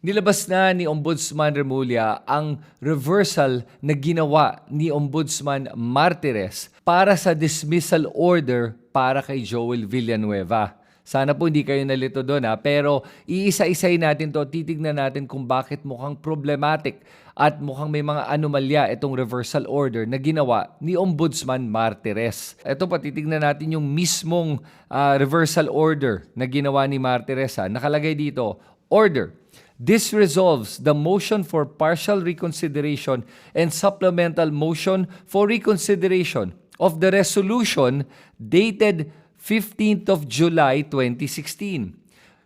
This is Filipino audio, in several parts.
Nilabas na ni Ombudsman Remulla ang reversal na ginawa ni Ombudsman Martires para sa dismissal order para kay Joel Villanueva. Sana po hindi kayo nalito doon ha, pero iisa-isay natin to, titignan natin kung bakit mukhang problematic at mukhang may mga anomalya itong reversal order na ginawa ni Ombudsman Martires. Ito pa, titignan natin yung mismong ah, reversal order na ginawa ni Martires ha. Nakalagay dito, order. This resolves the motion for partial reconsideration and supplemental motion for reconsideration of the resolution dated 15th of July 2016.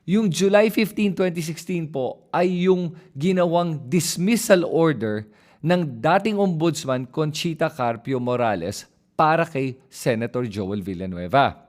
Yung July 15, 2016 po ay yung ginawang dismissal order ng dating ombudsman Conchita Carpio Morales para kay Senator Joel Villanueva.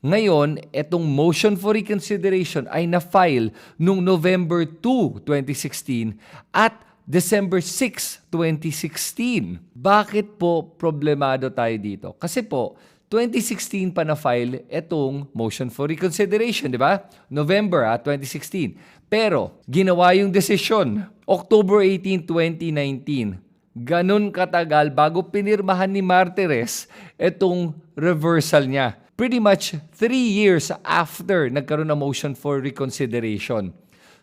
Ngayon, itong motion for reconsideration ay na-file noong November 2, 2016 at December 6, 2016. Bakit po problemado tayo dito? Kasi po, 2016 pa na-file itong motion for reconsideration, di ba? November ah, 2016. Pero, ginawa yung desisyon, October 18, 2019. Ganon katagal bago pinirmahan ni Martires itong reversal niya. Pretty much three years after nagkaroon ng motion for reconsideration.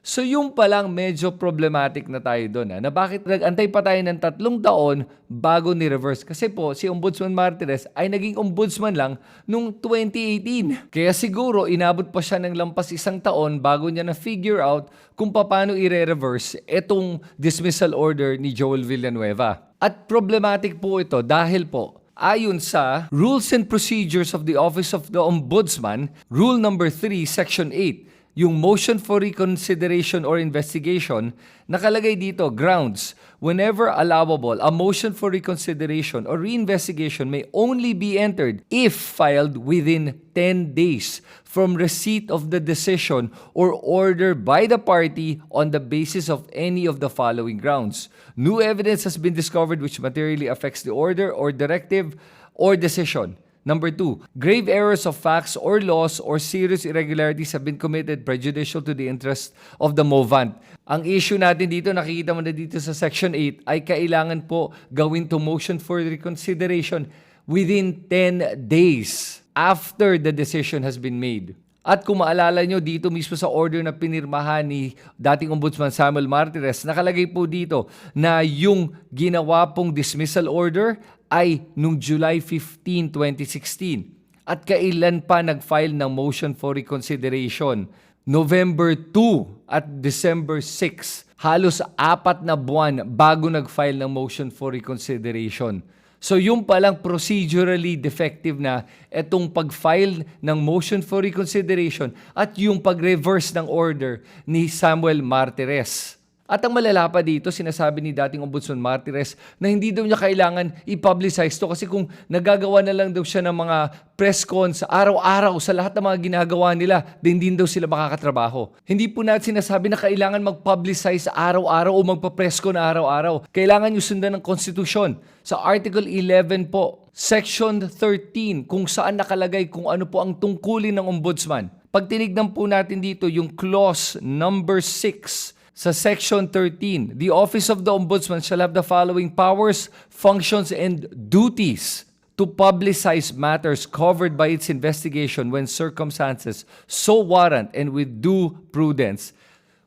So yung pa lang medyo problematic na tayo doon. Ha? Na bakit nag-antay pa tayo ng tatlong taon bago ni-reverse? Kasi po si Ombudsman Martires ay naging ombudsman lang nung 2018. Kaya siguro inabot pa siya ng lampas isang taon bago niya na-figure out kung paano i-reverse itong dismissal order ni Joel Villanueva. At problematic po ito dahil po Ayon sa Rules and Procedures of the Office of the Ombudsman, Rule number 3, Section 8, yung motion for reconsideration or investigation, nakalagay dito, grounds, whenever allowable, a motion for reconsideration or reinvestigation may only be entered if filed within 10 days from receipt of the decision or order by the party on the basis of any of the following grounds. New evidence has been discovered which materially affects the order or directive or decision. Number two, grave errors of facts or laws or serious irregularities have been committed prejudicial to the interest of the movant. Ang issue natin dito, nakikita mo na dito sa Section 8, ay kailangan po gawin to motion for reconsideration within 10 days after the decision has been made. At kung maalala nyo dito mismo sa order na pinirmahan ni dating Ombudsman Samuel Martires, nakalagay po dito na yung ginawa pong dismissal order ay nung July 15, 2016. At kailan pa nag-file ng motion for reconsideration? November 2 at December 6. Halos apat na buwan bago nag-file ng motion for reconsideration. So yung palang procedurally defective na itong pag-file ng motion for reconsideration at yung pag-reverse ng order ni Samuel Martires. At ang malala pa dito, sinasabi ni dating Ombudsman Martires na hindi daw niya kailangan i-publicize to kasi kung nagagawa na lang daw siya ng mga press cons araw-araw sa lahat ng mga ginagawa nila, din din daw sila makakatrabaho. Hindi po natin sinasabi na kailangan mag-publicize araw-araw o magpa-press con araw-araw. Kailangan nyo sundan ng konstitusyon. Sa Article 11 po, Section 13, kung saan nakalagay kung ano po ang tungkulin ng ombudsman. Pag tinignan po natin dito yung clause number 6 sa Section 13, the Office of the Ombudsman shall have the following powers, functions, and duties to publicize matters covered by its investigation when circumstances so warrant and with due prudence.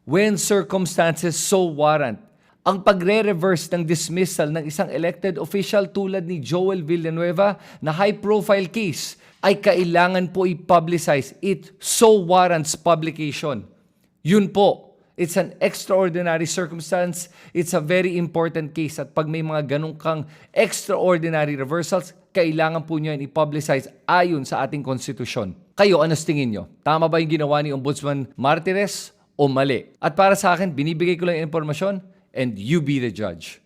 When circumstances so warrant. Ang pagre-reverse ng dismissal ng isang elected official tulad ni Joel Villanueva na high-profile case ay kailangan po i-publicize. It so warrants publication. Yun po. It's an extraordinary circumstance. It's a very important case. At pag may mga ganong kang extraordinary reversals, kailangan po yan i-publicize ayon sa ating konstitusyon. Kayo, ano tingin nyo? Tama ba yung ginawa ni Ombudsman Martires o mali? At para sa akin, binibigay ko lang informasyon and you be the judge.